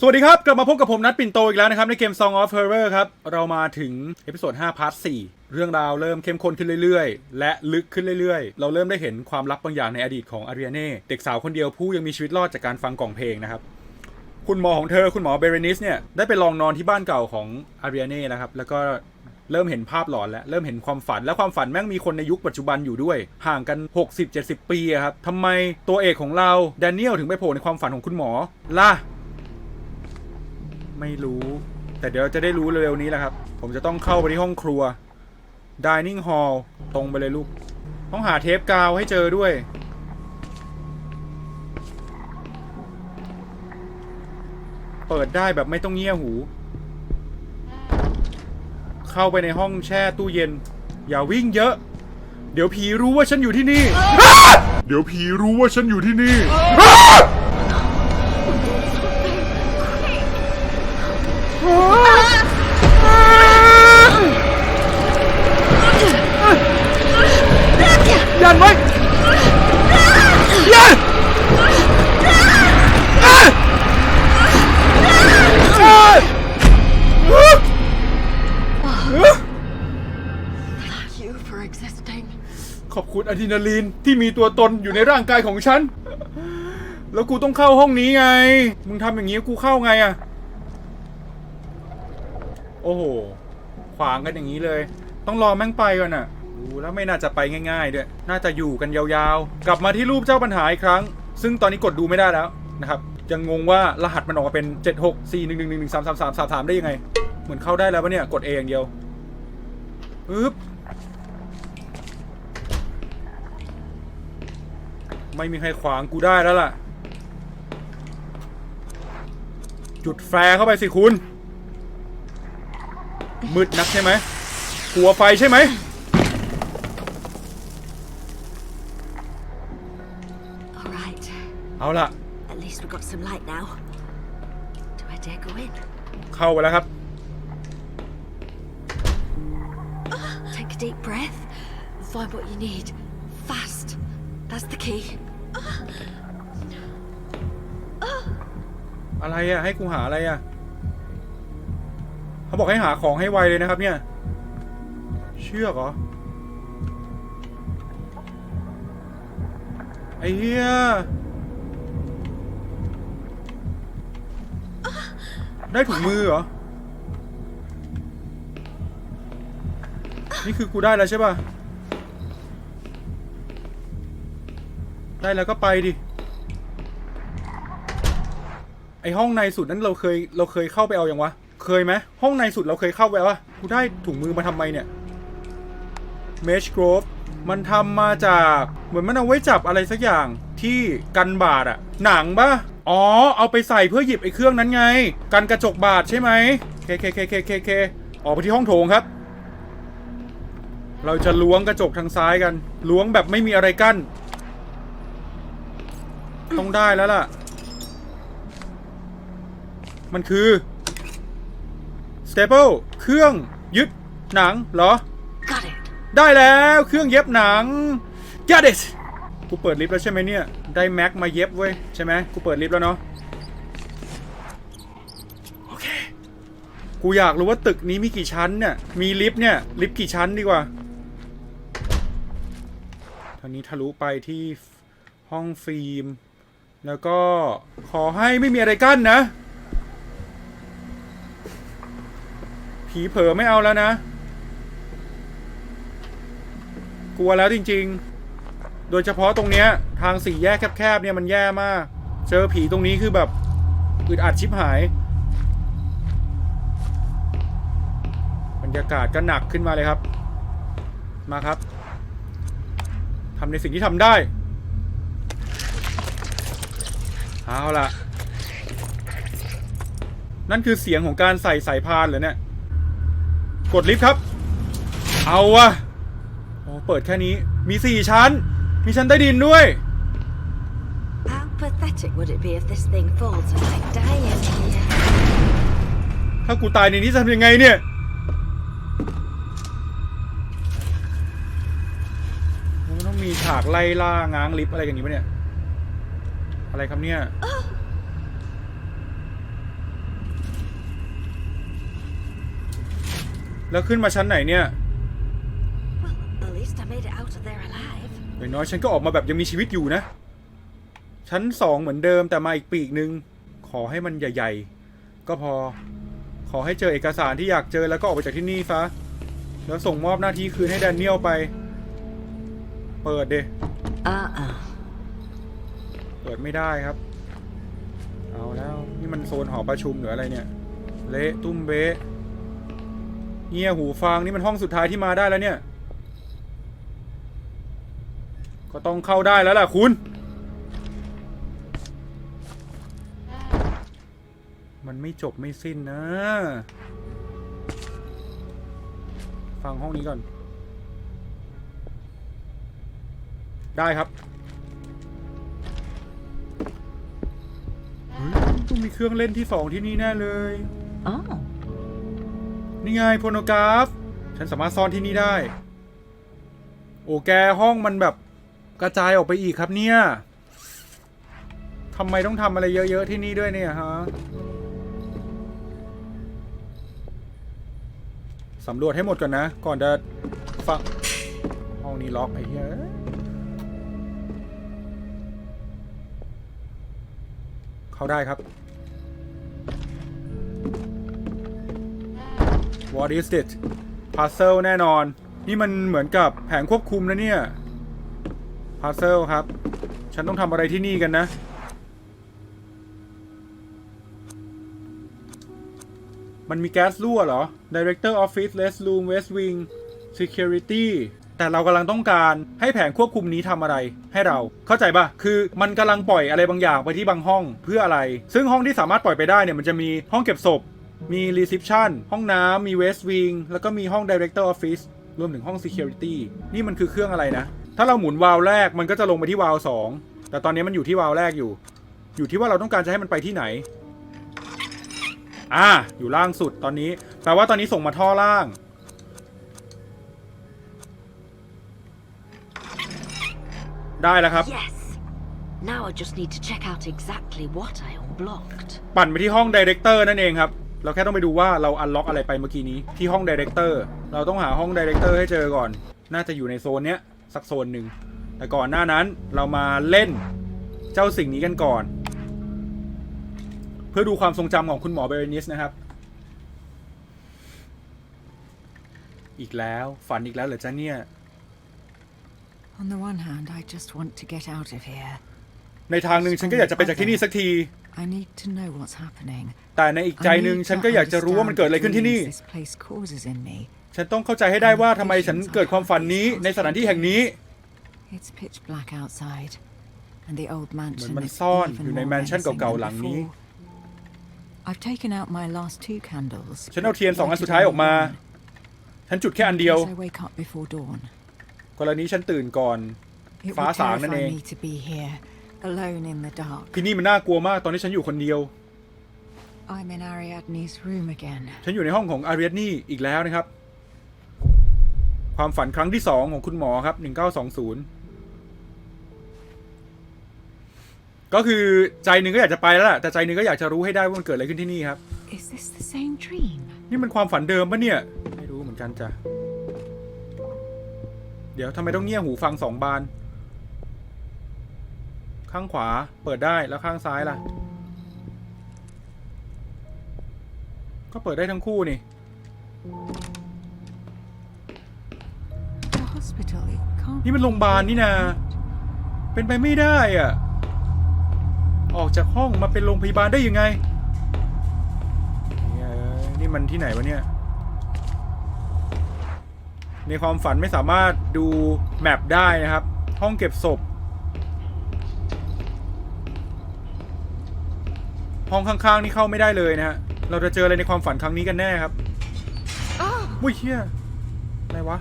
สวัสดีครับ กลับมาพบกับผมนัดปิ่นโตอีกแล้วนะครับ ในเกม Song of Horror ครับ เรามาถึงเอพิโซด5พาร์ท4เรื่องราวเริ่มเข้มข้นขึ้นเรื่อยๆ และลึกขึ้นเรื่อยๆ เราเริ่มได้เห็นความลับบางอย่างในอดีตของอารีเน่เด็กสาวคนเดียวผู้ยังมีชีวิตรอดจากการฟังกล่องเพลงนะครับ คุณหมอของเธอคุณหมอเบเรนิสเนี่ยได้ไปลองนอนที่บ้านเก่าของอารีเน่นะครับแล้วก็เริ่มเห็นภาพหลอนแล้ว เริ่มเห็นความฝันและความฝันแม่งมีคนในยุคปัจจุบันอยู่ด้วย ห่างกัน 60-70 ปีอะครับทำไมตัวเอกของเราแดเนียลถึงไปโผล่ในความฝันของคุณหมอล่ะ ไม่รู้ แต่เดี๋ยวจะได้รู้เร็วๆนี้แหละครับ ผมจะต้องเข้าไปที่ห้องครัว dining hall ตรงไปเลยลูก ต้องหาเทปกาวให้เจอด้วย เปิดได้แบบไม่ต้องเงี่ยหู เข้าไปในห้องแช่ตู้เย็น อย่าวิ่งเยอะ เดี๋ยวผีรู้ว่าฉันอยู่ที่นี่ เดี๋ยวผีรู้ว่าฉันอยู่ที่นี่ ยันไว้ยันอะอะ you for existing. ขอบคุณอะดรีนาลีนที่มีตัวตนอยู่ในร่างกายของฉัน แล้วกูต้องเข้าห้องนี้ไง มึงทำอย่างนี้กูเข้าไงอะโอ้โห ขวางกันอย่างนี้เลย ต้องรอแม่งไปก่อนอะดู แล้วไม่น่าจะไปง่ายๆด้วยน่าจะอยู่กันยาวๆ กลับมาที่รูปเจ้าปัญหาอีกครั้ง ซึ่งตอนนี้กดดูไม่ได้แล้วนะครับยังงงว่ารหัสมันออกมาเป็น 7 6 4 1 1 1 1 3 3 3 3 3 ได้ยังไง เหมือนเข้าได้แล้วปะเนี่ย กดเออย่างเดียวปึ๊บไม่มีใครขวางกูได้แล้วล่ะ จุดแฟร์เข้าไปสิคุณ มืดนักใช่ไหมกลัวไฟใช่ไหม เอาล่ะ At least we've got some light now. Do I dare go in? เข้าไปแล้วครับ Take a deep breath. Find what you need. Fast. That's the key. อะไรอะให้กูหาอะไรอะเขาบอกให้หาของให้ไวเลยนะครับ เนี่ย เชือกเหรอ ไอ้เหี้ย ได้ถุงมือเหรอ นี่คือกูได้แล้วใช่ป่ะ ได้แล้วก็ไปดิ ไอห้องในสุดนั้นเราเคยเราเคยเข้าไปเอาอย่างวะ เคยไหมห้องในสุดเราเคยเข้าไปวะกูได้ถุงมือมาทำไมเนี่ย เมชกรฟมันทำมาจากเหมือนมันเอาไว้จับอะไรสักอย่างที่กันบาดอะหนังปะ อ๋อ เอาไปใส่เพื่อหยิบไอ้เครื่องนั้นไง กันกระจกบาดใช่ไหมเคเคเคเคเคเคออกไปที่ห้องโถงครับ เราจะล้วงกระจกทางซ้ายกัน ล้วงแบบไม่มีอะไรกั้น ต้องได้แล้วล่ะ มันคือ staple เครื่องยึดหนังเหรอ Got it. ได้แล้วเครื่องเย็บหนัง get it กูเปิดลิฟต์แล้วใช่ไหมเนี่ย ได้แม็กมาเย็บเว้ยใช่ไหมกูเปิดลิฟต์แล้วเนาะโอเค กูอยากรู้ว่าตึกนี้มีกี่ชั้นเนี่ย มีลิฟต์เนี่ย ลิฟต์กี่ชั้นดีกว่าทางนี้ทะลุไปที่ห้องฟิล์ม แล้วก็ขอให้ไม่มีอะไรกั้นนะ ผีเผลอไม่เอาแล้วนะ กลัวแล้วจริง ๆ โดยเฉพาะตรงเนี้ยทางสี่แยกแคบๆเนี่ยมันแย่มาก เจอผีตรงนี้คือแบบอึดอัดชิบหาย บรรยากาศก็หนักขึ้นมาเลยครับ มาครับทำในสิ่งที่ทำได้ เอาล่ะ นั่นคือเสียงของการใส่สายพานเหรอเนี่ย กดลิฟต์ครับ เอาวะโอ้เปิดแค่นี้มีสี่ชั้น มีชั้นใต้ดินด้วย How pathetic would it be if this thing falls and I die in here? ถ้ากูตายในนี้จะทำยังไงเนี่ย มันต้องมีฉากไล่ล่าง้างลิฟอะไรอย่างนี้ปะเนี่ย อะไรครับเนี่ย แล้วขึ้นมาชั้นไหนเนี่ย อย่างน้อยฉันก็ออกมาแบบยังมีชีวิตอยู่นะ ชั้นสองเหมือนเดิมแต่มาอีกปีกหนึ่งขอให้มันใหญ่ ๆ ก็พอ ขอให้เจอเอกสารที่อยากเจอแล้วก็ออกไปจากที่นี่ซะ แล้วส่งมอบหน้าที่คืนให้แดเนียลไป เปิดเด Uh-uh. เปิดไม่ได้ครับ เอาแล้ว นี่มันโซนหอประชุมหรืออะไรเนี่ย เละตุ้มเบะเงียหูฟังนี่มันห้องสุดท้ายที่มาได้แล้วเนี่ย ก็ต้องเข้าได้แล้วล่ะคุณ มันไม่จบไม่สิ้นนะ ฟังห้องนี้ก่อน ได้ครับเฮ้ยต้องมีเครื่องเล่นที่สองที่นี่แน่เลย Oh. นี่ไงโพโนกราฟ ฉันสามารถซ่อนที่นี่ได้ โอ้แกห้องมันแบบ กระจายออกไปอีกครับเนี่ยทำไมต้องทำอะไรเยอะ ๆ ที่นี่ด้วยเนี่ยฮะสำรวจให้หมดก่อนนะ ก่อนจะฟังห้องนี้ล็อกไอ้เหี้ยเข้าได้ครับ What is it Puzzle แน่นอน นี่มันเหมือนกับแผงควบคุมนะเนี่ย Puzzle ครับ ฉันต้องทำอะไรที่นี่กันนะ มันมีแก๊สรั่วเหรอ Director Office Rest Room West Wing Security แต่เรากำลังต้องการให้แผงควบคุมนี้ทำอะไรให้เราเข้าใจปะคือมันกำลังปล่อยอะไรบางอย่างไปที่บางห้องเพื่ออะไร ซึ่งห้องที่สามารถปล่อยไปได้เนี่ยมันจะมีห้องเก็บศพ มี Reception ห้องน้ำมี West Wing แล้วก็มีห้อง Director Office รวมถึงห้อง Security นี่มันคือเครื่องอะไรนะ ถ้าเราหมุนวาล์วแรกมันก็จะลงไปที่วาล์วสองแต่ตอนนี้มันอยู่ที่วาล์วแรกอยู่ อยู่ที่ว่าเราต้องการจะให้มันไปที่ไหน อ่า อยู่ล่างสุดตอนนี้ แปลว่าตอนนี้ส่งมาท่อล่าง ได้แล้วครับ Yes. Now I just need to check out exactly what I unblocked. ปั่นไปที่ห้อง Director นั่นเองครับ เราแค่ต้องไปดูว่าเราอันล็อกอะไรไปเมื่อกี้นี้ ที่ห้อง Director เราต้องหาห้อง Director ให้เจอก่อน น่าจะอยู่ในโซนเนี้ย สักโซนหนึ่งแต่ก่อนหน้านั้นเรามาเล่นเจ้าสิ่งนี้กันก่อน เพื่อดูความทรงจำของคุณหมอเบรนิสนะครับ อีกแล้วฝันอีกแล้วเหรอจ๊ะเนี่ย On the one hand, I just want to get out of here. ในทางหนึ่งฉันก็อยากจะไปจากที่นี่สักที I need to know what's happening. แต่ในอีกใจ I หนึ่ง need ฉัน to ก็อยากจะรู้ว่ามันเกิดอะไรขึ้นที่นี่ understand the feelings This place causes in me. ฉันต้องเข้าใจให้ได้ว่าทำไมฉันเกิดความฝันนี้ในสถานที่แห่งนี้ It's pitch black outside, and the old เหมือน mansion มัน is ซ่อน even อยู่ใน more แมนชั่น menacing เก่า than ๆ หลังนี้ before. I've taken out my last two candles. ฉันเอาเทียนสองอันสุดท้ายออกมา ฉันจุดแค่อันเดียว As I wake up before dawn. กรณีฉันตื่นก่อน It ฟ้า would สางนั่นเอง terrify me to be here, alone in the dark. ที่นี่มันน่ากลัวมากตอนที่ฉันอยู่คนเดียว I'm in Ariadne's room again. ฉันอยู่ในห้องของอารียนี่อีกแล้วนะครับ ความฝันครั้งที่สองของคุณหมอครับ1920ก็คือใจหนึ่งก็อยากจะไปแล้วแหละแต่ใจหนึ่งก็อยากจะรู้ให้ได้ว่ามันเกิดอะไรขึ้นที่นี่ครับ Is this the same dream? นี่มันความฝันเดิมปะเนี่ย ไม่รู้เหมือนกันจ้ะ เดี๋ยวทำไมต้องเงี่ยหูฟังสองบาน ข้างขวาเปิดได้แล้วข้างซ้ายล่ะ ก็เปิดได้ทั้งคู่นี่ it can't นี่มันโรงพยาบาลนี่นา เป็นไปไม่ได้อะ ออกจากห้องมาเป็นโรงพยาบาลได้ยังไงเฮ้ยนี่มันที่ไหนวะเนี่ย ในความฝันไม่สามารถดูแมปได้นะครับ ห้องเก็บศพ ห้องข้างๆนี่เข้าไม่ได้เลยนะฮะ เราจะเจออะไรในความฝันครั้งนี้กันแน่ครับอุ้ยเชี่ยอะไรวะ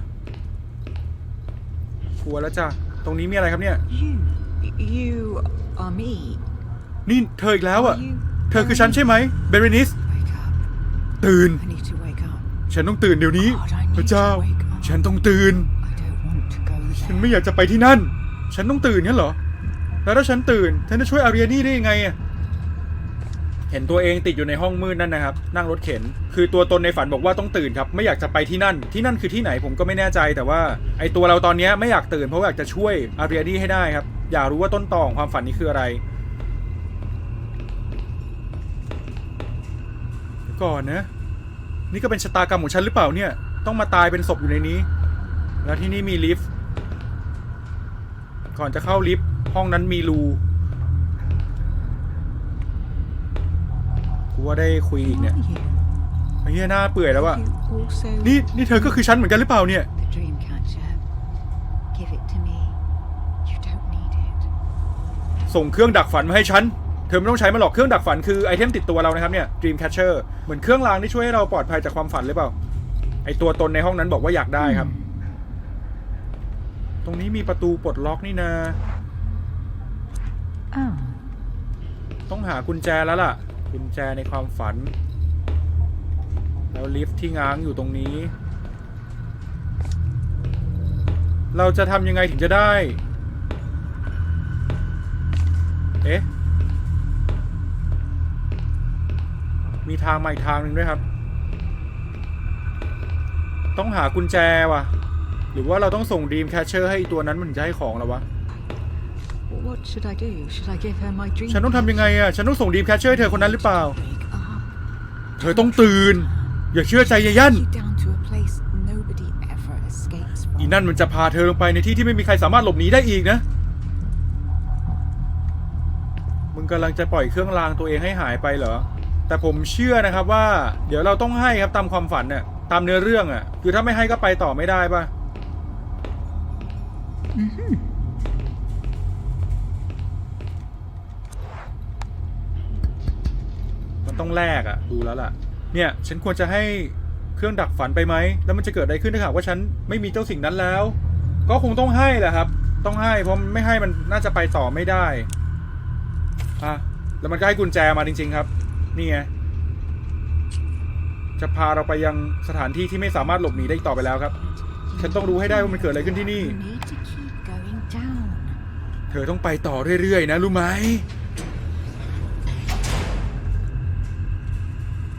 กลัวแล้วจ้ะ ตรงนี้มีอะไรครับเนี่ย You, you are me. นี่เธออีกแล้วอะ Are you? เธอคือฉันใช่ไหม เบรนิส Wake up. ตื่น I need to wake up. ฉันต้องตื่นเดี๋ยวนี้ God, I need พระเจ้า to wake up. ฉันต้องตื่น I don't want to go ฉัน there. ไม่อยากจะไปที่นั่น ฉันต้องตื่นงั้นเหรอ แล้วถ้าฉันตื่น ฉันจะช่วยอารียนี่ได้ยังไงอะแก เห็นตัวเองติดอยู่ในห้องมืดนั่นนะครับ นั่งรถเข็น คือตัวตนในฝันบอกว่าต้องตื่นครับ ไม่อยากจะไปที่นั่น ที่นั่นคือที่ไหนผมก็ไม่แน่ใจ แต่ว่าไอตัวเราตอนนี้ไม่อยากตื่นเพราะอยากจะช่วยอาเรียดี้ให้ได้ครับ อยากรู้ว่าต้นตอของความฝันนี้คืออะไรเดี๋ยวก่อนนะ นี่ก็เป็นชะตากรรมของฉันหรือเปล่าเนี่ย ต้องมาตายเป็นศพอยู่ในนี้ แล้วที่นี่มีลิฟต์ ก่อนจะเข้าลิฟต์ห้องนั้นมีรู ว่าได้คุยอีก Who เนี่ย are you? ไอ้เหี้ยหน้าเปื่อยแล้วอะ You also นี่นี่เธอก็คือฉันเหมือนกันหรือเปล่าเนี่ย the dream catcher. Give it to me. You don't need it. ส่งเครื่องดักฝันมาให้ฉัน เธอไม่ต้องใช้มันหรอกเครื่องดักฝันคือไอเทมติดตัวเรานะครับเนี่ย Dream Catcher เหมือนเครื่องรางที่ช่วยให้เราปลอดภัยจากความฝันหรือเปล่า ไอตัวตนในห้องนั้นบอกว่าอยากได้ครับ ตรงนี้มีประตูปลดล็อกนี่นา Oh. ต้องหากุญแจแล้วล่ะ กุญแจในความฝัน แล้วลิฟต์ที่ง้างอยู่ตรงนี้ เราจะทำยังไงถึงจะได้ เอ๊ะ มีทางมาอีกทางหนึ่งด้วยครับ ต้องหากุญแจว่ะ หรือว่าเราต้องส่งดีมแคชเชอร์ให้ตัวนั้นมันจะให้ของเราวะ should I do? Should I give her my dream? ฉันต้องทำยังไงอะฉันต้องส่งดีมแคชเชอร์ให้เธอคนนั้นหรือเปล่า Wake up. เธอต้องตื่น อย่าเชื่อใจยายัน You down to a place nobody ever escapes อี from. นั่นมันจะพาเธอลงไปในที่ที่ไม่มีใครสามารถหลบหนีได้อีกนะ มึงกำลังจะปล่อยเครื่องรางตัวเองให้หายไปเหรอ แต่ผมเชื่อนะครับว่า เดี๋ยวเราต้องให้ครับตามความฝันน่ะ ตามเนื้อเรื่องอะ คือถ้าไม่ให้ก็ไปต่อไม่ได้ป่ะมั ต้องแลกอะดูแล้วล่ะ เนี่ย ฉันควรจะให้เครื่องดักฝันไปไหม แล้วมันจะเกิดอะไรขึ้นถ้าหากว่าฉันไม่มีเจ้าสิ่งนั้นแล้ว ก็คงต้องให้แหละครับ ต้องให้เพราะไม่ให้มันน่าจะไปต่อไม่ได้อะแล้วมันก็ให้กุญแจมาจริง ๆ ครับ นี่ไงจะพาเราไปยังสถานที่ที่ไม่สามารถหลบหนีได้อีกต่อไปแล้วครับ ฉันต้องรู้ให้ได้ว่ามันเกิดอะไรขึ้นที่นี่ You need to keep going down. เธอต้องไปต่อเรื่อยๆนะรู้ไหม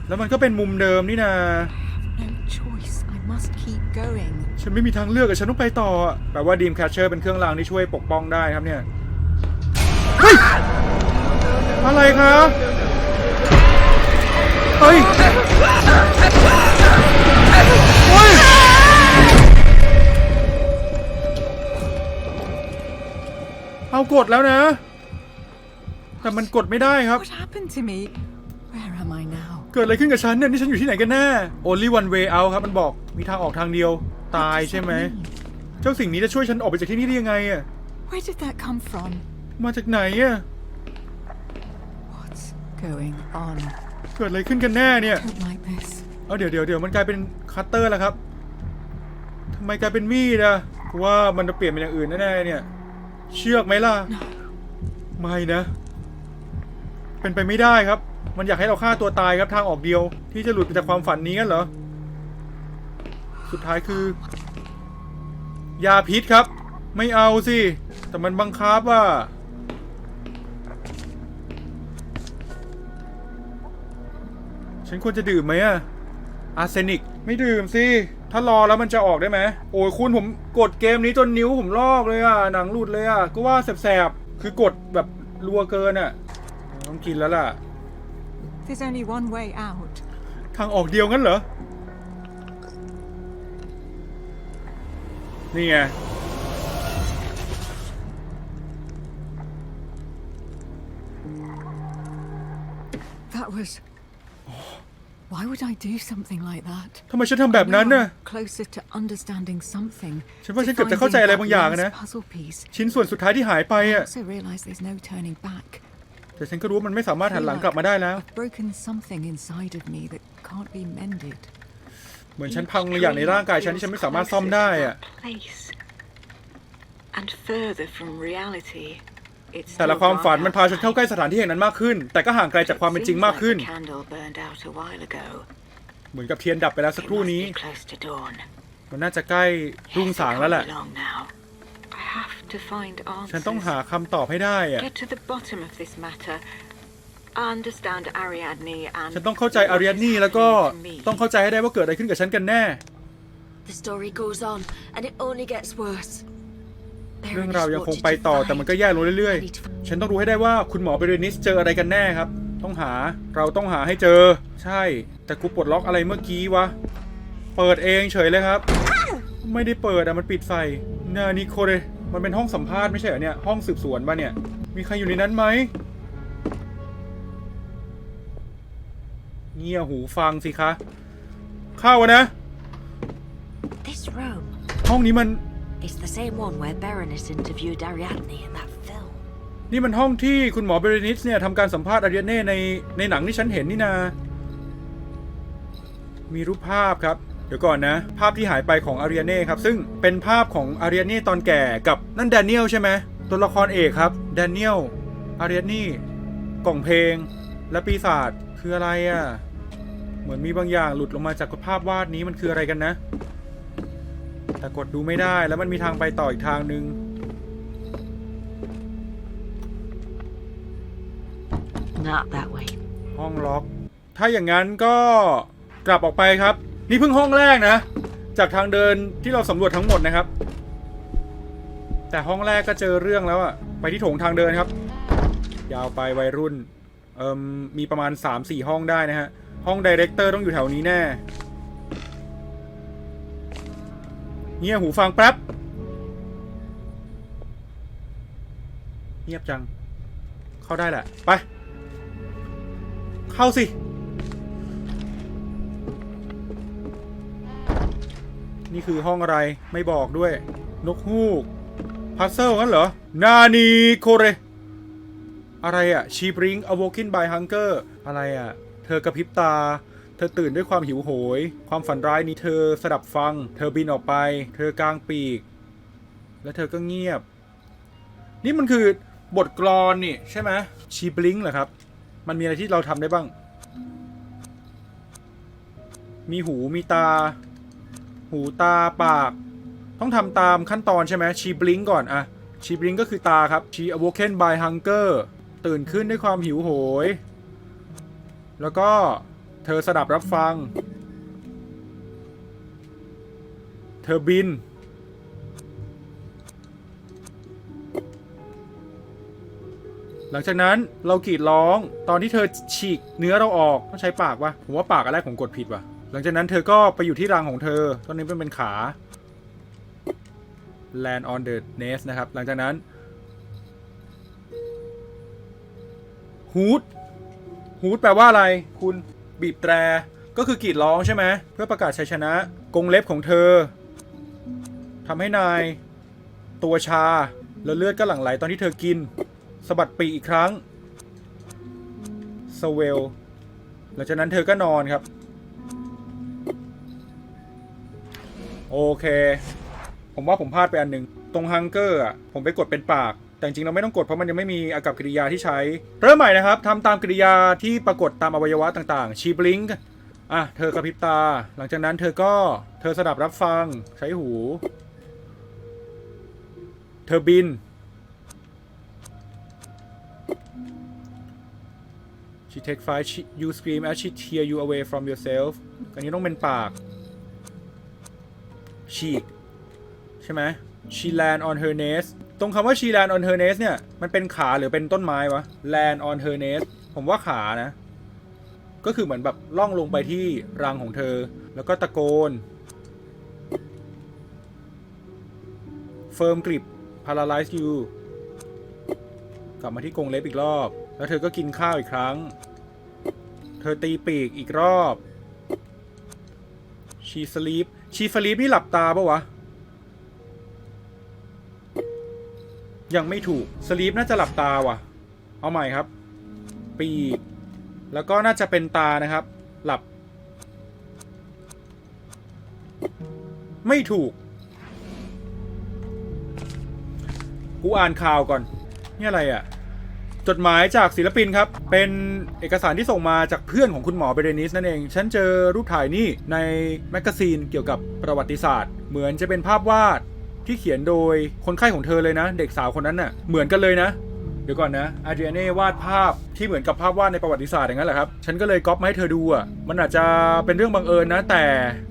แล้วมันก็เป็นมุมเดิมนี่นะ No choice. I must keep going. ฉันไม่มีทางเลือกอะฉันต้องไปต่ออะแปลว่าดีมแคชเชอร์เป็นเครื่องรางที่ช่วยปกป้องได้ครับเนี่ยเฮ้ยอะไรคะเฮ้ยเฮ้ยเอากดแล้วนะ แต่มันกดไม่ได้ครับ What happened to me? Where am I now? เกิดอะไรขึ้นกับฉันเนี่ยนี่ฉันอยู่ที่ไหนกันแน่ only one way out ครับมันบอกมีทางออกทางเดียว ตายใช่ไหม เจ้าสิ่งนี้จะช่วยฉันออกไปจากที่นี่ได้ยังไงอะ Where did that come from? มาจากไหนอะ What's going on? เกิดอะไรขึ้นกันแน่เนี่ย Don't like this. เอาเดี๋ยวเดี๋ยวเดี๋ยวมันกลายเป็นคัตเตอร์แล้วครับทำไมกลายเป็นมีดอะว่ามันจะเปลี่ยนเป็นอย่างอื่นแน่ๆเนี่ย เชือกไหมล่ะ ไม่นะ เป็นไปไม่ได้ครับ มันอยากให้เราฆ่าตัวตายครับทางออกเดียว ที่จะหลุดไปจากความฝันนี้กันเหรอ สุดท้ายคือ ยาพิษครับ ไม่เอาสิ แต่มันบังคับว่า ฉันควรจะดื่มไหมอะอาร์เซนิก ไม่ดื่มสิ ถ้ารอแล้วมันจะออกได้ไหม โอ้ยคุณผมกดเกมนี้จนนิ้วผมลอกเลยอะหนังหลุดเลยอะก็ว่าแสบๆ คือกดแบบรัวเกินอะต้องกินแล้วล่ะ There's only one way out. ทางออกเดียวงั้นเหรอ นี่ไง That was. Why would I do something like that? ทำไมฉันทำแบบนั้นน่ะ Now I'm Closer to understanding something. ฉันว่า to ฉันเกือบจะเข้าใจอะไรบางอย่างอะนะ finding that last puzzle piece. ชิ้นส่วนสุดท้ายที่หายไป I อะ also realize there's no turning back. แต่ฉันก็รู้ว่ามันไม่สามารถหันหลังกลับมาได้แล้ว I've broken something inside of me that can't be mended. เหมือนฉันพังบางอย่างในร่างกายฉันที่ฉันไม่สามารถซ่อมได้อะ Place. And further from reality. It's แต่ละ still ความฝัน dark มันพาฉันเข้าใกล้ outside. สถานที่แห่งนั้นมากขึ้น แต่ก็ห่างไกลจากความเป็นจริง Seems มาก like ขึ้น the candle burned out a while ago. เหมือนกับเทียนดับไปแล้วสัก It ครู่ must นี้ be close to dawn. มันน่าจะใกล้รุ่ง Yes, สาง it แล้วแหละ can't be long now. I have to find ฉันต้อง answers. หาคำตอบให้ได้อะ Get to the bottom of this matter. understand Ariadne and ฉันต้องเข้าใจอารี a นนี่แล้วก็ to me. ต้องเข้าใจให้ได้ว่าเกิดอะไรขึ้นกับฉันกันแน่ The story goes on, and it only gets worse. เรื่อง Baroness, ราวยัง what คง did ไป you ต่อ แต่มันก็ find? แย่ลงเรื่อย I need to ๆฉันต้องรู้ให้ได้ว่าคุณหมอเบเรนิสเจออะไรกันแน่ครับ ต้องหาเราต้องหาให้เจอ ใช่ แต่กูปลดล็อกอะไรเมื่อกี้วะ เปิดเองเฉยเลยครับ ไม่ได้เปิดอะมันปิดใส่นานิโคเร มันเป็นห้องสัมภาษณ์ไม่ใช่เหรอเนี่ย ห้องสืบสวนป่ะเนี่ย มีใครอยู่ในนั้นไหมเงี่ยหูฟังสิคะ เข้านะ This room ห้องนี้มัน is the same one where Baroness interviewed Ariadne in that film. นี่มันห้องที่คุณหมอเบรนิสเนี่ยทำการสัมภาษณ์อารียเน่ในในหนังที่ฉันเห็นนี่นา มีรูปภาพครับ เดี๋ยวก่อนนะ ภาพที่หายไปของอารียเน่ครับ ซึ่งเป็นภาพของอารียเน่ตอนแก่กับนั่นแดเนียลใช่ไหมตัวละครเอกครับแดเนียลอารียนี่กล่องเพลง และปีศาจคืออะไรอะ่ะ เหมือนมีบางอย่างหลุดลงมาจากภาพวาดนี้มันคืออะไรกันนะ แต่กดดูไม่ได้แล้วมันมีทางไปต่ออีกทางนึง Not that way. ห้องล็อก ถ้าอย่างนั้นก็กลับออกไปครับ นี่เพิ่งห้องแรกนะ จากทางเดินที่เราสำรวจทั้งหมดนะครับ แต่ห้องแรกก็เจอเรื่องแล้วอะไปที่โถงทางเดินครับ ยาวไปวัยรุ่นเอิมมีประมาณ 3-4 ห้องได้นะฮะ ห้องดีเรคเตอร์ต้องอยู่แถวนี้แน่เงียบหูฟังแป๊บ เงียบจัง เข้าได้แหละ ไป เข้าสิ นี่คือห้องอะไรไม่บอกด้วย นกฮูกพัซเซิลงั้นเหรอ นานีโคเร อะไรอะชีบริง awoken by hunger อร์อะไรอะเธอกระพริบตา เธอตื่นด้วยความหิวโหย ความฝันร้ายนี้เธอสดับฟัง เธอบินออกไป เธอกลางปีก แล้วเธอก็เงียบ นี่มันคือบทกลอนนี่ใช่ไหมชีบลิงเหรอครับ มันมีอะไรที่เราทำได้บ้าง มีหูมีตา หูตาปาก ต้องทำตามขั้นตอนใช่ไหมชีบลิงก่อนอะชีบลิงก็คือตาครับชี awoken by hunger ตื่นขึ้นด้วยความหิวโหย แล้วก็เธอสดับรับฟัง เธอบิน หลังจากนั้นเรากรีดร้องตอนที่เธอฉีกเนื้อเราออกต้องใช้ปากวะผมว่าปากอะไรผมกดผิดวะ หลังจากนั้นเธอก็ไปอยู่ที่รังของเธอตอนนี้เป็นเป็นขา land on the nest นะครับ หลังจากนั้นฮูดฮูดแปลว่าอะไร คุณบีบแตร ก็คือกรีดร้องใช่ไหม เพื่อประกาศชัยชนะกรงเล็บของเธอทำให้นาย ตัวชา แล้วเลือดก็หลั่งไหลตอนที่เธอกินสะบัดปีกอีกครั้งสเวลหลังจากนั้นเธอก็นอนครับ โอเค ผมว่าผมพลาดไปอันหนึ่งตรงฮังเกอร์อะผมไปกดเป็นปาก แต่จริงๆเราไม่ต้องกดเพราะมันยังไม่มีอากับกิริยาที่ใช้ เริ่มใหม่นะครับทำตามกิริยาที่ปรากฏตามอวัยวะต่างๆ ชีบลิงก์อะเธอกระพริบตา หลังจากนั้นเธอก็เธอสดับรับฟังใช้หู เธอบิน she take flight she, you scream as she tear you away from yourself อันนี้ต้องเป็นปาก ฉีกใช่ไหม she land on her nest ตรงคำว่า she land on her nest เนี่ย มันเป็นขาหรือเป็นต้นไม้วะ land on her nest ผมว่าขานะ ก็คือเหมือนแบบล่องลงไปที่รังของเธอ แล้วก็ตะโกน firm grip paralyze you กลับมาที่กรงเล็บอีกรอบ แล้วเธอก็กินข้าวอีกครั้ง เธอตีปีกอีกรอบชีสลีป ชีสลีปนี่หลับตาปะวะ ยังไม่ถูกสลีปน่าจะหลับตาว่ะ เอาใหม่ครับ ปีกแล้วก็น่าจะเป็นตานะครับ หลับ ไม่ถูก กูอ่านข่าวก่อน นี่อะไรอะ่ะ จดหมายจากศิลปินครับ เป็นเอกสารที่ส่งมาจากเพื่อนของคุณหมอเบเรนิสนั่นเอง ฉันเจอรูปถ่ายนี่ในแมกกาซีนเกี่ยวกับประวัติศาสตร์ เหมือนจะเป็นภาพวาดที่เขียนโดยคนไข้ของเธอเลยนะ เด็กสาวคนนั้นน่ะเหมือนกันเลยนะ เดี๋ยวก่อนนะอาเดรียเน่วาดภาพที่เหมือนกับภาพวาดในประวัติศาสตร์อย่างนั้นเหรอครับ ฉันก็เลยก๊อปมาให้เธอดูอะ มันอาจจะเป็นเรื่องบังเอิญนะ แต่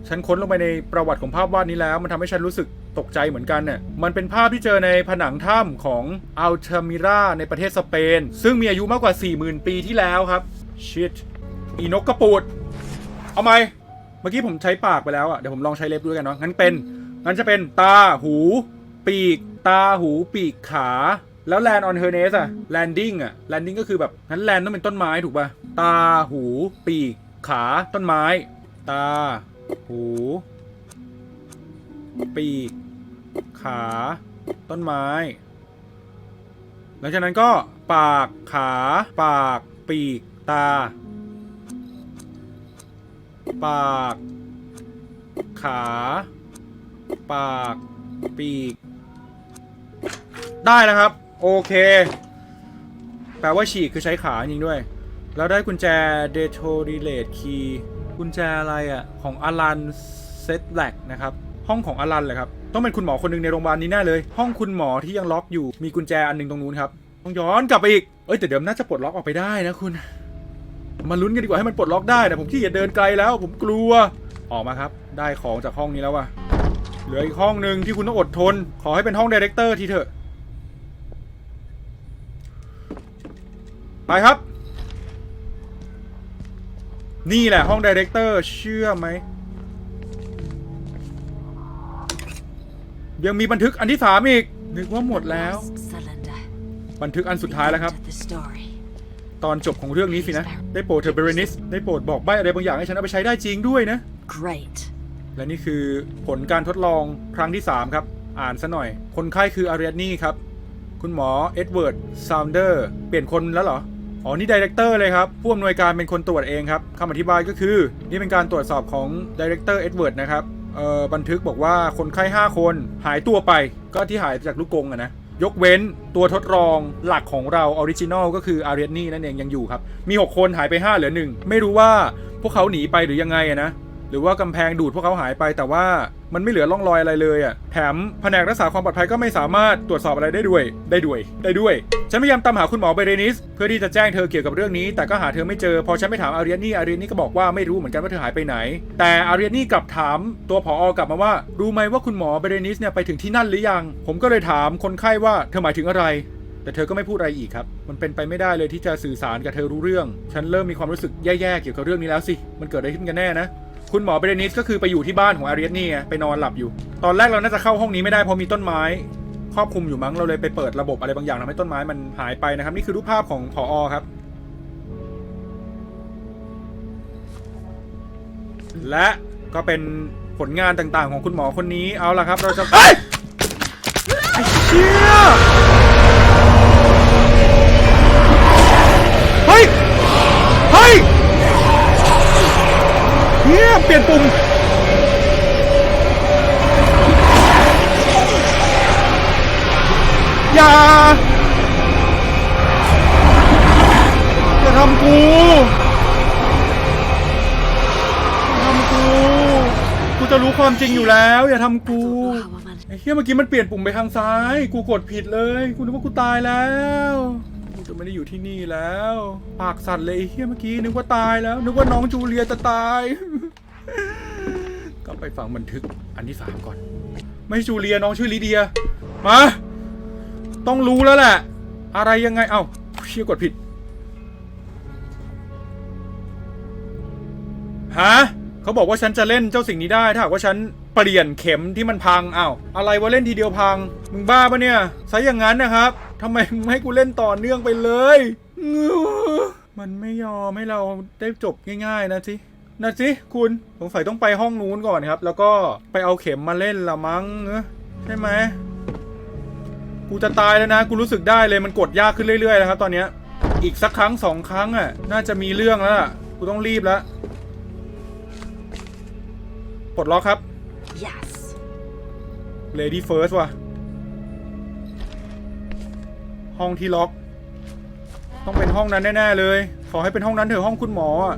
ฉันค้นลงไปในประวัติของภาพวาดนี้แล้ว มันทำให้ฉันรู้สึกตกใจเหมือนกันเนี่ยมันเป็นภาพที่เจอในผนังถ้ำของอัลเทมิราในประเทศสเปน ซึ่งมีอายุมากกว่า 40,000 ปีที่แล้วครับ ชิตอีนกกระปูด เอาไหมเมื่อกี้ผมใช้ปากไปแล้วอะ เดี๋ยวผมลองใช้เล็บด้วยกันเนาะ งั้นเป็น งั้นจะเป็นตา หู ปีก ตา หู ปีก ขา แล้ว land on her nest อะ landing อะ landing ก็คือแบบงั้น land ต้องเป็นต้นไม้ถูกป่ะ ตาหู ปีก ขาต้นไม้ ตา หู ปีก ขา ต้นไม้ หลังจากนั้นก็ปาก ขา ปาก ปีก ตา ปาก ขา ปาก ปีก ได้แล้วครับ โอเค แปลว่าฉีกคือใช้ขาจริงด้วย แล้วได้กุญแจ d e t o r i l a t e Key กุญแจอะไรอะ่ะ ของอลันเซตแลกนะครับ ห้องของอลันเลยครับ ต้องเป็นคุณหมอคนหนึ่งในโรงพยาบาลนี้แน่เลย ห้องคุณหมอที่ยังล็อกอยู่ มีกุญแจอันหนึงตรงนู้นครับ ต้องย้อนกลับไปอีก เอ้ยแต่เดี๋ยวน่าจะปลดล็อกออกไปได้นะคุณ มาลุ้นกันดีกว่าให้มันปลดล็อกได้แต่ผมขี้เกียจเดินไกลแล้ว ผมกลัว ออกมาครับ ได้ของจากห้องนี้แล้วว่ะ เหลืออีกห้องหนึ่งที่คุณต้องอดทน ขอให้เป็นห้องดีเรคเตอร์ทีเถอะ ไปครับ นี่แหละห้องดีเรคเตอร์เชื่อไหม ยังมีบันทึกอันที่สามอีก นึกว่าหมดแล้ว Last cylinder. บันทึกอันสุดท้ายแล้วครับ End of the story. ตอนจบของเรื่องนี้สินะ ได้โปรดเธอเบรนิส ได้โปรดบอกใบอะไรบางอย่างให้ฉันเอาไปใช้ได้จริงด้วยนะ Great. และนี่คือผลการทดลองครั้งที่ 3 ครับ อ่านซะหน่อย คนไข้คืออารีนี่ครับ คุณหมอเอ็ดเวิร์ดซาวเดอร์ เปลี่ยนคนแล้วเหรอ อ๋อนี่ดีเรคเตอร์เลยครับผู้อำนวยการเป็นคนตรวจเองครับคำอธิบายก็คือนี่เป็นการตรวจสอบของดีเรคเตอร์เอ็ดเวิร์ดนะครับเอ่อบันทึกบอกว่าคนไข้ 5 คนหายตัวไปก็ที่หายจากลูกกงอะนะยกเว้นตัวทดลองหลักของเราออริจินอลก็คืออารีนี่นั่นเองยังอยู่ครับ มี 6 คนหายไป 5 เหลือ 1 ไม่รู้ว่าพวกเขาหนีไปหรือยังไงอะนะ หรือว่ากำแพงดูดพวกเขาหายไป แต่ว่ามันไม่เหลือร่องรอยอะไรเลยอะ่ะแถมแผนกรักษาความปลอดภัยก็ไม่สามารถตรวจสอบอะไรได้ด้วย ได้ด้วย ได้ด้วย ฉันพยายามตามหาคุณหมอเบเรนิส เพื่อที่จะแจ้งเธอเกี่ยวกับเรื่องนี้ แต่ก็หาเธอไม่เจอ พอฉันไปถามอารียนี่อารียนี่ก็บอกว่าไม่รู้เหมือนกันว่าเธอหายไปไหน แต่อารียนี่กลับถามตัวผอกลับมาว่า รู้ไหมว่าคุณหมอเบเรนิสเนี่ยไปถึงที่นั่นหรือยัง ผมก็เลยถามคนไข้ว่าเธอหมายถึงอะไรแต่เธอก็ไม่พูดอะไรอีกครับ มันเป็นไปไม่ได้เลยที่จะสื่อสารกับเธอรู้เรื่อง ฉันเริ่มมีความรู้สึกแย่ๆเกี่ยวกับเรื่องนี้แล้วสิ มันเกิดอะไรขึ้นกันแน่นะ คุณหมอเบรนิสก็คือไปอยู่ที่บ้านของอารียนี่ไงไปนอนหลับอยู่ ตอนแรกเราน่าจะเข้าห้องนี้ไม่ได้เพราะมีต้นไม้ครอบคลุมอยู่มั้งเราเลยไปเปิดระบบอะไรบางอย่างทำให้ต้นไม้มันหายไปนะครับ นี่คือรูปภาพของผอครับ และก็เป็นผลงานต่างๆของคุณหมอคนนี้เอาล่ะครับ เราจะเฮ้ยไอ้เชี่ย เนี่ยเปลี่ยนปุ่มอย่าอย่าทำกูทำกู กูจะรู้ความจริงอยู่แล้ว อย่าทำกูไอ้เฮียเมื่อกี้มันเปลี่ยนปุ่มไปทางซ้าย กูกดผิดเลยกูนึกว่ากูตายแล้วกูจะไม่ได้อยู่ที่นี่แล้ว ปากสั่นเลยเฮียเมื่อกี้นึกว่าตายแล้ว นึกว่าน้องจูเลียจะตาย ก็ไปฟังบันทึกอันที่สามก่อน ไม่จูเลียน้องชื่อลิเดีย มา ต้องรู้แล้วแหละ อะไรยังไง เอ้าเชี่ยกดผิด ฮะเขาบอกว่าฉันจะเล่นเจ้าสิ่งนี้ได้ ถ้าหากว่าฉันเปลี่ยนเข็มที่มันพังอ้าวอะไรวะเล่นทีเดียวพัง มึงบ้าปะเนี่ยซะอย่างนั้นนะครับทำไมไม่ให้กูเล่นต่อเนื่องไปเลยงื้อมันไม่ยอมให้เราได้จบง่าย ๆ นะสิ นะสิคุณสงสัยต้องไปห้องนู้นก่อนครับ แล้วก็ไปเอาเข็มมาเล่นละมั้งเนอะใช่ไหมกูจะตายแล้วนะ กูรู้สึกได้เลยมันกดยากขึ้นเรื่อยๆแล้วครับ ตอนเนี้ยอีกสักครั้งสองครั้งอะ น่าจะมีเรื่องแล้วล่ะกูต้องรีบแล้วปลดล็อกครับ Yes. Lady First ว่ะ ห้องที่ล็อก ต้องเป็นห้องนั้นแน่ๆเลย ขอให้เป็นห้องนั้นเถอะห้องคุณหมออะ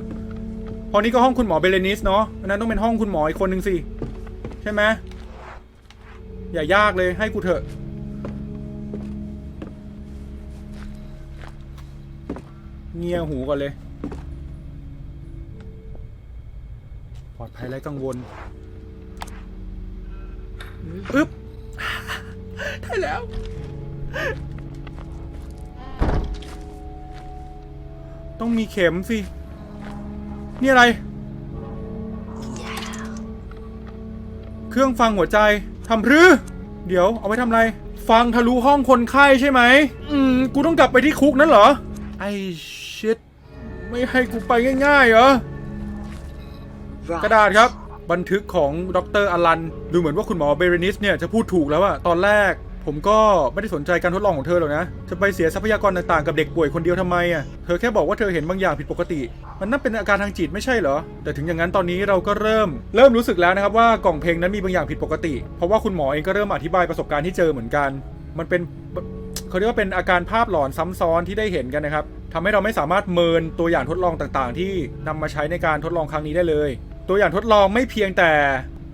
พอนี้ก็ห้องคุณหมอเบเลนิสเนาะอันนั้นต้องเป็นห้องคุณหมออีกคนหนึ่งสิ ใช่ไหมอย่ายากเลยให้กูเถอะ เงียหูก่อนเลย ปลอดภัยไร้กังวลอึ๊บได้แล้ว ต้องมีเข็มสิ นี่อะไร เครื่องฟังหัวใจทำหรือ เดี๋ยวเอาไว้ทำอะไร ฟังทะลุห้องคนไข้ใช่ไหม อืม กูต้องกลับไปที่คุกนั้นเหรอ ไอ้ชิตไม่ให้กูไปง่ายๆเหรอ กระดาษครับ บันทึกของดรอลัน ดูเหมือนว่าคุณหมอเบเรนิสเนี่ยจะพูดถูกแล้วอะตอนแรก ผมก็ไม่ได้สนใจการทดลองของเธอหรอกนะ จะไปเสียทรัพยากรต่างๆกับเด็กป่วยคนเดียวทำไมอะ เธอแค่บอกว่าเธอเห็นบางอย่างผิดปกติ มันน่าเป็นอาการทางจิตไม่ใช่เหรอ แต่ถึงอย่างนั้นตอนนี้เราก็เริ่ม เริ่มรู้สึกแล้วนะครับว่ากล่องเพลงนั้นมีบางอย่างผิดปกติ เพราะว่าคุณหมอเองก็เริ่มอธิบายประสบการณ์ที่เจอเหมือนกัน มันเป็นเขาเรียกว่าเป็นอาการภาพหลอนซ้ำซ้อนที่ได้เห็นกันนะครับทำให้เราไม่สามารถเมินตัวอย่างทดลองต่างๆ ที่นำมาใช้ในการทดลองครั้งนี้ได้เลย ตัวอย่างทดลองไม่เพียงแต่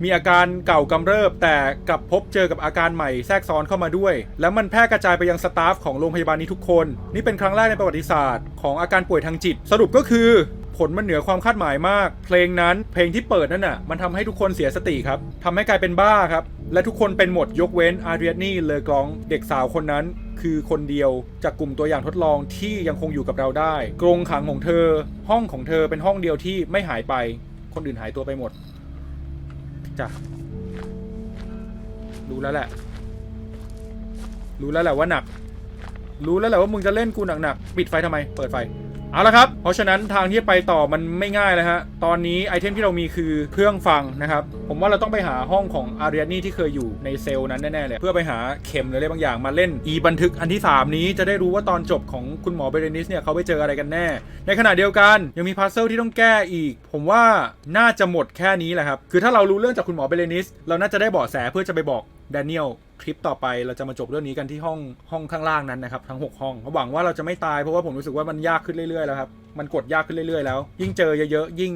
มีอาการเก่ากำเริบ แต่กลับพบเจอกับอาการใหม่แทรกซ้อนเข้ามาด้วย แล้วมันแพร่กระจายไปยังสตาฟของโรงพยาบาลนี้ทุกคน นี่เป็นครั้งแรกในประวัติศาสตร์ของอาการป่วยทางจิต สรุปก็คือผลมันเหนือความคาดหมายมาก เพลงนั้นเพลงที่เปิดนั่นน่ะ มันทำให้ทุกคนเสียสติครับทำให้กลายเป็นบ้าครับ และทุกคนเป็นหมดยกเว้นอาร์เรียนี่เลอกลองเด็กสาวคนนั้น คือคนเดียวจากกลุ่มตัวอย่างทดลองที่ยังคงอยู่กับเราได้ กรงขังของเธอ ห้องของเธอเป็นห้องเดียวที่ไม่หายไป คนอื่นหายตัวไปหมด จ้ะรู้แล้วแหละ รู้แล้วแหละว่าหนัก รู้แล้วแหละว่ามึงจะเล่นกูหนักๆปิดไฟทำไม เปิดไฟ เอาละครับ เพราะฉะนั้นทางที่ไปต่อมันไม่ง่ายแล้วฮะ ตอนนี้ไอเทมที่เรามีคือเครื่องฟังนะครับ ผมว่าเราต้องไปหาห้องของอารีนี่ที่เคยอยู่ในเซลล์นั้นแน่ๆเลย เพื่อไปหาเข็มหรืออะไรบางอย่างมาเล่น อีบันทึกอันที่ 3 นี้จะได้รู้ว่าตอนจบของคุณหมอเบเรนิสเนี่ยเขาไปเจออะไรกันแน่ ในขณะเดียวกันยังมีพัซเซลที่ต้องแก้อีก ผมว่าน่าจะหมดแค่นี้แหละครับ คือถ้าเรารู้เรื่องจากคุณหมอเบเรนิส เราน่าจะได้เบาะแสเพื่อจะไปบอก แดเนียลคลิปต่อไปเราจะมาจบเรื่องนี้กันที่ห้องห้องข้างล่างนั้นนะครับทั้ง 6 ห้องหวังว่าเราจะไม่ตายเพราะว่าผมรู้สึกว่ามันยากขึ้นเรื่อยๆแล้วครับมันกดยากขึ้นเรื่อยๆแล้ว ยิ่งเจอเยอะๆยิ่ง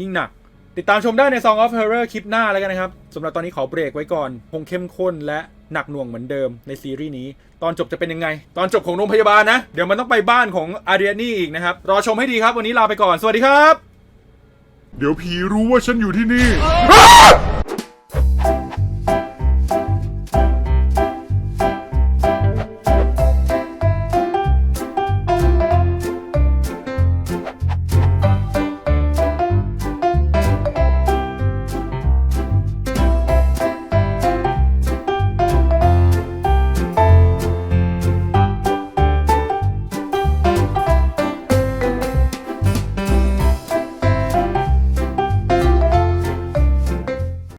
ยิ่งหนัก ติดตามชมได้ใน Song of Horror คลิปหน้าแล้วกันนะครับสำหรับตอนนี้ขอเบรกไว้ก่อน คงเข้มข้นและหนักหน่วงเหมือนเดิมในซีรีส์นี้ ตอนจบจะเป็นยังไง ตอนจบของโรงพยาบาลนะ เดี๋ยวมันต้องไปบ้านของอารีนี่อีกนะครับ รอชมให้ดีครับ วันนี้ลาไปก่อน สวัสดีครับ เดี๋ยวผีรู้ว่าฉันอยู่ที่นี่